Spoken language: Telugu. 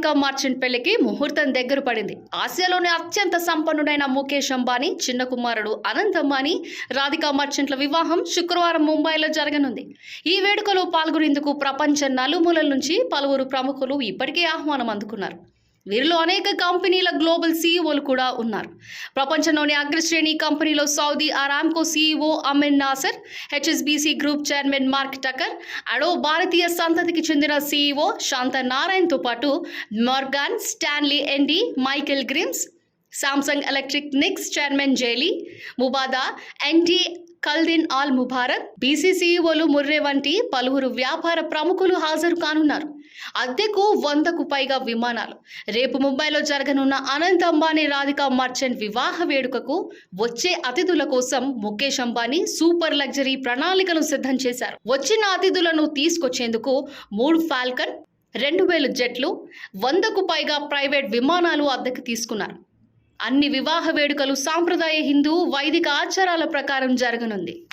రాధికా మార్చెంట్ పెళ్ళికి ముహూర్తం దగ్గర పడింది. ఆసియాలోని అత్యంత సంపన్నుడైన ముఖేష్ అంబానీ చిన్న కుమారుడు అనంత్ అంబానీ రాధికా మర్చెంట్ల వివాహం శుక్రవారం ముంబైలో జరగనుంది. ఈ వేడుకలో పాల్గొనేందుకు ప్రపంచ నలుమూలల నుంచి పలువురు ప్రముఖులు ఇప్పటికే ఆహ్వానం అందుకున్నారు. వీరిలో అనేక కంపెనీల గ్లోబల్ సీఈఓలు కూడా ఉన్నారు. ప్రపంచంలోని అగ్రశ్రేణి కంపెనీలో Saudi Aramco CEO Amin Nasser HSBC group chairman Mark Tucker ado భారతీయ సంతతికి చెందిన సీఈఓ శాంత నారాయణ్తో పాటు Morgan Stanley MD Michael Grimes Samsung Electronics chairman Jay Lee Mubadala NT Khaldoon Al Mubarak బీసీసీఈఓలు ముర్రే వంటి పలువురు వ్యాపార ప్రముఖులు హాజరు కానున్నారు. అద్దెకు వందకు పైగా విమానాలు. రేపు ముంబైలో జరగనున్న అనంత్ అంబానీ రాధికా మర్చెంట్ వివాహ వేడుకకు వచ్చే అతిథుల కోసం ముఖేష్ అంబానీ సూపర్ లగ్జరీ ప్రణాళికను సిద్ధం చేశారు. వచ్చిన అతిథులను తీసుకొచ్చేందుకు మూడు ఫాల్కన్ రెండు వేల జట్లు వందకు పైగా ప్రైవేట్ విమానాలు అద్దెకు తీసుకున్నారు. అన్ని వివాహ వేడుకలు సాంప్రదాయ హిందూ వైదిక ఆచారాల ప్రకారం జరగనుంది.